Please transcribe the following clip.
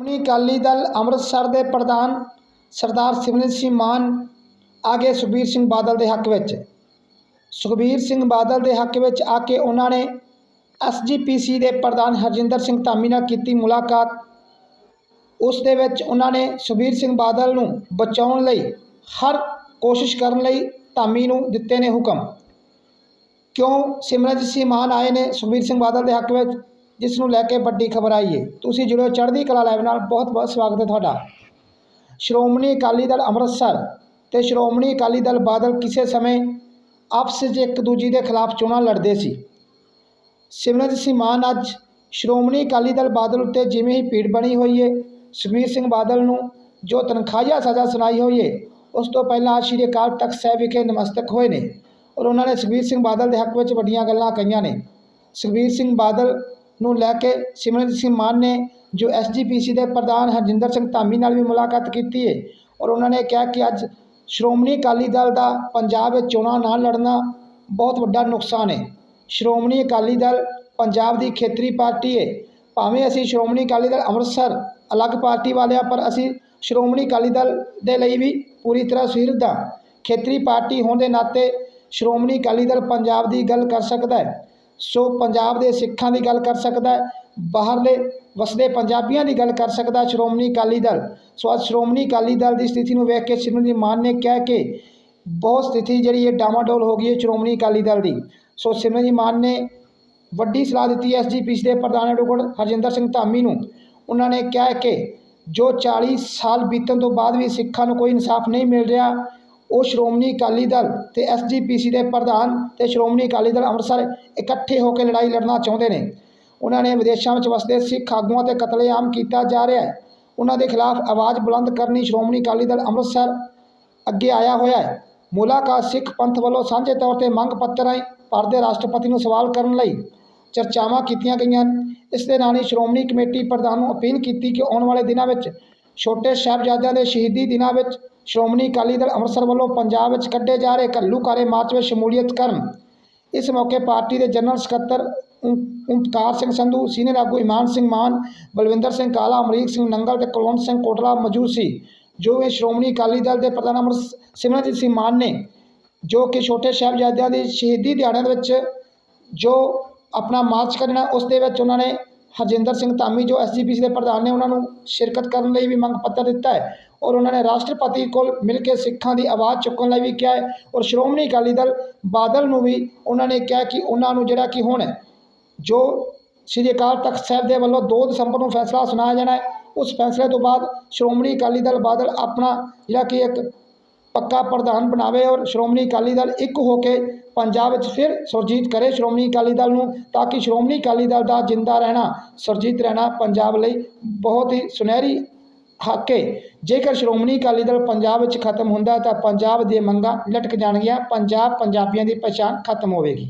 ਸ਼੍ਰੋਮਣੀ ਅਕਾਲੀ ਦਲ ਅੰਮ੍ਰਿਤਸਰ ਦੇ ਪ੍ਰਧਾਨ ਸਰਦਾਰ ਸਿਮਰਨ ਸਿੰਘ ਮਾਨ, ਆਗੇ ਸੁਖਬੀਰ ਸਿੰਘ ਬਾਦਲ ਦੇ ਹੱਕ ਵਿੱਚ। ਸੁਖਬੀਰ ਸਿੰਘ ਬਾਦਲ ਦੇ ਹੱਕ ਵਿੱਚ ਆ ਕੇ ਉਹਨਾਂ ਨੇ ਐਸਜੀਪੀਸੀ ਦੇ ਪ੍ਰਧਾਨ ਹਰਜਿੰਦਰ ਸਿੰਘ ਧਾਮੀ ਨਾਲ ਕੀਤੀ ਮੁਲਾਕਾਤ। ਉਸ ਦੇ ਵਿੱਚ ਉਹਨਾਂ ਨੇ ਸੁਖਬੀਰ ਸਿੰਘ ਬਾਦਲ ਨੂੰ ਬਚਾਉਣ ਲਈ ਹਰ ਕੋਸ਼ਿਸ਼ ਕਰਨ ਲਈ ਧਾਮੀ ਨੂੰ ਦਿੱਤੇ ਨੇ ਹੁਕਮ। ਕਿਉਂ ਸਿਮਰਨਜੀਤ ਸਿੰਘ ਮਾਨ ਆਏ ਨੇ ਸੁਖਬੀਰ ਸਿੰਘ ਬਾਦਲ ਦੇ ਹੱਕ ਵਿੱਚ? ਜਿਸ ਨੂੰ ਲੈ ਕੇ ਵੱਡੀ ਖਬਰ ਆਈ ਹੈ ਤੁਸੀਂ ਜੁੜਿਓ ਚੜ੍ਹਦੀ ਕਲਾ ਲਾਈਵ ਨਾਲ। ਬਹੁਤ ਬਹੁਤ ਸਵਾਗਤ ਹੈ ਤੁਹਾਡਾ। ਸ਼੍ਰੋਮਣੀ ਅਕਾਲੀ ਦਲ ਅੰਮ੍ਰਿਤਸਰ ਤੇ ਸ਼੍ਰੋਮਣੀ ਅਕਾਲੀ ਦਲ ਬਾਦਲ ਕਿਸੇ ਸਮੇਂ ਆਪਸ ਵਿੱਚ ਇੱਕ ਦੂਜੀ ਦੇ ਖਿਲਾਫ ਚੋਣਾਂ ਲੜਦੇ ਸੀ। ਸਿਮਰਨਜੀਤ ਸਿੰਘ ਮਾਨ ਅੱਜ ਸ਼੍ਰੋਮਣੀ ਅਕਾਲੀ ਦਲ ਬਾਦਲ ਉੱਤੇ ਜਿਵੇਂ ਹੀ ਭੀੜ ਬਣੀ ਹੋਈ ਹੈ ਸੁਖਬੀਰ ਸਿੰਘ ਬਾਦਲ ਨੂੰ ਜੋ ਤਨਖਾਹੀਆ ਸਜ਼ਾ ਸੁਣਾਈ ਹੋਈ ਹੈ ਉਸ ਤੋਂ ਪਹਿਲਾਂ ਸ਼੍ਰੀ ਅਕਾਲ ਤਖਤ ਸਾਹਿਬ ਵਿਖੇ ਨਮਸਤਕ ਹੋਏ ਨੇ ਔਰ ਉਹਨਾਂ ਨੇ ਸੁਖਬੀਰ ਸਿੰਘ ਬਾਦਲ ਦੇ ਹੱਕ ਵਿੱਚ ਵੱਡੀਆਂ ਗੱਲਾਂ ਕਹੀਆਂ ਨੇ। ਸੁਖਬੀਰ ਸਿੰਘ ਬਾਦਲ ਨੂੰ ਲੈ ਕੇ ਸਿਮਰਨਜੀਤ ਸਿੰਘ ਮਾਨ ਨੇ ਜੋ ਐਸਜੀਪੀਸੀ ਦੇ ਪ੍ਰਧਾਨ ਹਰਜਿੰਦਰ ਸਿੰਘ ਧਾਮੀ ਨਾਲ ਵੀ ਮੁਲਾਕਾਤ ਕੀਤੀ ਹੈ ਔਰ ਉਹਨਾਂ ਨੇ ਕਿਹਾ ਕਿ ਅੱਜ ਸ਼੍ਰੋਮਣੀ ਅਕਾਲੀ ਦਲ ਦਾ ਪੰਜਾਬ ਵਿੱਚ ਚੋਣਾਂ ਨਾ ਲੜਨਾ ਬਹੁਤ ਵੱਡਾ ਨੁਕਸਾਨ ਹੈ ਸ਼੍ਰੋਮਣੀ ਅਕਾਲੀ ਦਲ ਪੰਜਾਬ ਦੀ ਖੇਤਰੀ ਪਾਰਟੀ ਹੈ ਭਾਵੇਂ ਅਸੀਂ ਸ਼੍ਰੋਮਣੀ ਅਕਾਲੀ ਦਲ ਅੰਮ੍ਰਿਤਸਰ ਅਲੱਗ ਪਾਰਟੀ ਵਾਲੇ ਹਾਂ ਪਰ ਅਸੀਂ ਸ਼੍ਰੋਮਣੀ ਅਕਾਲੀ ਦਲ ਦੇ ਲਈ ਵੀ ਪੂਰੀ ਤਰ੍ਹਾਂ ਸੁਹਿਰਦ ਹਾਂ ਖੇਤਰੀ ਪਾਰਟੀ ਹੋਣ ਦੇ ਨਾਤੇ ਸ਼੍ਰੋਮਣੀ ਅਕਾਲੀ ਦਲ ਪੰਜਾਬ ਦੀ ਗੱਲ ਕਰ ਸਕਦਾ ਹੈ ਸੋ ਪੰਜਾਬ ਦੇ ਸਿੱਖਾਂ ਦੀ ਗੱਲ ਕਰ ਸਕਦਾ ਬਾਹਰਲੇ ਵਸਦੇ ਪੰਜਾਬੀਆਂ ਦੀ ਗੱਲ ਕਰ ਸਕਦਾ ਸ਼੍ਰੋਮਣੀ ਅਕਾਲੀ ਦਲ। ਸੋ ਅੱਜ ਸ਼੍ਰੋਮਣੀ ਅਕਾਲੀ ਦਲ ਦੀ ਸਥਿਤੀ ਨੂੰ ਵੇਖ ਕੇ ਸਿਮਰਨਜੀਤ ਮਾਨ ਨੇ ਕਿਹਾ ਕਿ ਬਹੁਤ ਸਥਿਤੀ ਜਿਹੜੀ ਹੈ ਡਾਮਾਡੋਲ ਹੋ ਗਈ ਹੈ ਸ਼੍ਰੋਮਣੀ ਅਕਾਲੀ ਦਲ ਦੀ। ਸੋ ਸਿਮਰਨਜੀਤ ਮਾਨ ਨੇ ਵੱਡੀ ਸਲਾਹ ਦਿੱਤੀ ਹੈ ਐਸਜੀਪੀਸੀ ਦੇ ਪ੍ਰਧਾਨ ਐਡਵੋਕੇਟ ਹਰਜਿੰਦਰ ਸਿੰਘ ਧਾਮੀ ਨੂੰ। ਉਹਨਾਂ ਨੇ ਕਿਹਾ ਕਿ ਜੋ 40 ਸਾਲ ਬੀਤਣ ਤੋਂ ਬਾਅਦ ਵੀ ਸਿੱਖਾਂ ਨੂੰ ਕੋਈ ਇਨਸਾਫ ਨਹੀਂ ਮਿਲ ਰਿਹਾ ਉਹ ਸ਼੍ਰੋਮਣੀ ਅਕਾਲੀ ਦਲ ਤੇ ਐਸਜੀਪੀਸੀ ਦੇ ਪ੍ਰਧਾਨ ਤੇ ਸ਼੍ਰੋਮਣੀ ਅਕਾਲੀ ਦਲ ਅੰਮ੍ਰਿਤਸਰ ਇਕੱਠੇ ਹੋ ਕੇ ਲੜਾਈ ਲੜਨਾ ਚਾਹੁੰਦੇ ਨੇ। ਉਹਨਾਂ ਨੇ ਵਿਦੇਸ਼ਾਂ ਵਿੱਚ ਵਸਦੇ ਸਿੱਖ ਆਗੂਆਂ ਤੇ ਕਤਲੇਆਮ ਕੀਤਾ ਜਾ ਰਿਹਾ ਹੈ। ਉਹਨਾਂ ਦੇ ਖਿਲਾਫ ਆਵਾਜ਼ ਬੁਲੰਦ ਕਰਨੀ ਸ਼੍ਰੋਮਣੀ ਅਕਾਲੀ ਦਲ ਅੰਮ੍ਰਿਤਸਰ ਅੱਗੇ ਆਇਆ ਹੋਇਆ ਹੈ। ਮੁਲਾਕਾਤ ਸਿੱਖ ਪੰਥ ਵੱਲੋਂ ਸਾਂਝੇ ਤੌਰ ਤੇ ਮੰਗ ਪੱਤਰ ਰਾਹੀਂ ਭਾਰਤ ਦੇ ਰਾਸ਼ਟਰਪਤੀ ਨੂੰ ਸਵਾਲ ਕਰਨ ਲਈ ਚਰਚਾਵਾਂ ਕੀਤੀਆਂ ਗਈਆਂ ਇਸ ਦੇ ਨਾਲ ਹੀ ਸ਼੍ਰੋਮਣੀ ਕਮੇਟੀ ਪ੍ਰਧਾਨ ਨੂੰ ਅਪੀਲ ਕੀਤੀ ਕਿ ਆਉਣ ਵਾਲੇ ਦਿਨਾਂ ਵਿੱਚ ਛੋਟੇ ਸਾਹਿਬਜ਼ਾਦਿਆਂ ਦੇ ਸ਼ਹੀਦੀ ਦਿਨਾਂ ਵਿੱਚ ਸ਼੍ਰੋਮਣੀ ਅਕਾਲੀ ਦਲ ਅੰਮ੍ਰਿਤਸਰ ਵੱਲੋਂ ਪੰਜਾਬ ਵਿੱਚ ਕੱਢੇ ਜਾ ਰਹੇ ਘੱਲੂਕਾਰੇ ਮਾਰਚ ਵਿੱਚ ਸ਼ਮੂਲੀਅਤ ਕਰਨ। ਇਸ ਮੌਕੇ ਪਾਰਟੀ ਦੇ ਜਨਰਲ ਸਕੱਤਰ ਓਮ- ਓਮਕਾਰ ਸਿੰਘ ਸੰਧੂ, ਸੀਨੀਅਰ ਆਗੂ ਇਮਾਨ ਸਿੰਘ ਮਾਨ, ਬਲਵਿੰਦਰ ਸਿੰਘ ਕਾਲਾ, ਅਮਰੀਕ ਸਿੰਘ ਨੰਗਲ ਤੇ ਕੁਲਵੰਤ ਸਿੰਘ ਕੋਟਲਾ ਮੌਜੂਦ ਸੀ, ਜੋ ਇਹ ਸ਼੍ਰੋਮਣੀ ਅਕਾਲੀ ਦਲ ਦੇ ਪ੍ਰਧਾਨ ਅੰਮ੍ਰਿਤ ਸਿਮਰਨਜੀਤ ਸਿੰਘ ਮਾਨ ਨੇ, ਜੋ ਕਿ ਛੋਟੇ ਸਾਹਿਬਜ਼ਾਦਿਆਂ ਦੀ ਸ਼ਹੀਦੀ ਦਿਹਾੜਿਆਂ ਦੇ ਵਿੱਚ ਜੋ ਆਪਣਾ ਮਾਰਚ ਕੱਢਣਾ ਉਸ ਦੇ ਵਿੱਚ ਉਹਨਾਂ ਨੇ ਹਰਜਿੰਦਰ ਸਿੰਘ ਧਾਮੀ, ਜੋ ਐਸਜੀਪੀਸੀ ਦੇ ਪ੍ਰਧਾਨ ਨੇ, ਉਹਨਾਂ ਨੂੰ ਸ਼ਿਰਕਤ ਕਰਨ ਲਈ ਵੀ ਮੰਗ ਪੱਤਰ ਦਿੱਤਾ ਹੈ ਔਰ ਉਹਨਾਂ ਨੇ ਰਾਸ਼ਟਰਪਤੀ ਕੋਲ ਮਿਲ ਕੇ ਸਿੱਖਾਂ ਦੀ ਆਵਾਜ਼ ਚੁੱਕਣ ਲਈ ਵੀ ਕਿਹਾ ਹੈ ਔਰ ਸ਼੍ਰੋਮਣੀ ਅਕਾਲੀ ਦਲ ਬਾਦਲ ਨੂੰ ਵੀ ਉਹਨਾਂ ਨੇ ਕਿਹਾ ਕਿ ਉਹਨਾਂ ਨੂੰ ਜਿਹੜਾ ਕਿ ਹੁਣ ਜੋ ਸ੍ਰੀ ਅਕਾਲ ਤਖਤ ਸਾਹਿਬ ਦੇ ਵੱਲੋਂ 2 ਦਸੰਬਰ ਨੂੰ ਫੈਸਲਾ ਸੁਣਾਇਆ ਜਾਣਾ ਹੈ, ਉਸ ਫੈਸਲੇ ਤੋਂ ਬਾਅਦ ਸ਼੍ਰੋਮਣੀ ਅਕਾਲੀ ਦਲ ਬਾਦਲ ਆਪਣਾ ਜਿਹੜਾ ਕਿ ਇੱਕ ਪੱਕਾ ਪ੍ਰਧਾਨ ਬਣਾਵੇ ਔਰ ਸ਼੍ਰੋਮਣੀ ਅਕਾਲੀ ਦਲ ਇੱਕ ਹੋ ਕੇ ਪੰਜਾਬ ਵਿੱਚ ਫਿਰ ਸੁਰਜੀਤ ਕਰੇ ਸ਼੍ਰੋਮਣੀ ਅਕਾਲੀ ਦਲ ਨੂੰ, ਤਾਂ ਕਿ ਸ਼੍ਰੋਮਣੀ ਅਕਾਲੀ ਦਲ ਦਾ ਜਿੰਦਾ ਰਹਿਣਾ, ਸੁਰਜੀਤ ਰਹਿਣਾ ਪੰਜਾਬ ਲਈ ਬਹੁਤ ਹੀ ਸੁਨਹਿਰੀ ਹੱਕ ਹੈ ਜੇਕਰ ਸ਼੍ਰੋਮਣੀ ਅਕਾਲੀ ਦਲ ਪੰਜਾਬ ਵਿੱਚ ਖਤਮ ਹੁੰਦਾ ਤਾਂ ਪੰਜਾਬ ਦੀਆਂ ਮੰਗਾਂ ਲਟਕ ਜਾਣਗੀਆਂ, ਪੰਜਾਬ ਪੰਜਾਬੀਆਂ ਦੀ ਪਛਾਣ ਖਤਮ ਹੋਵੇਗੀ।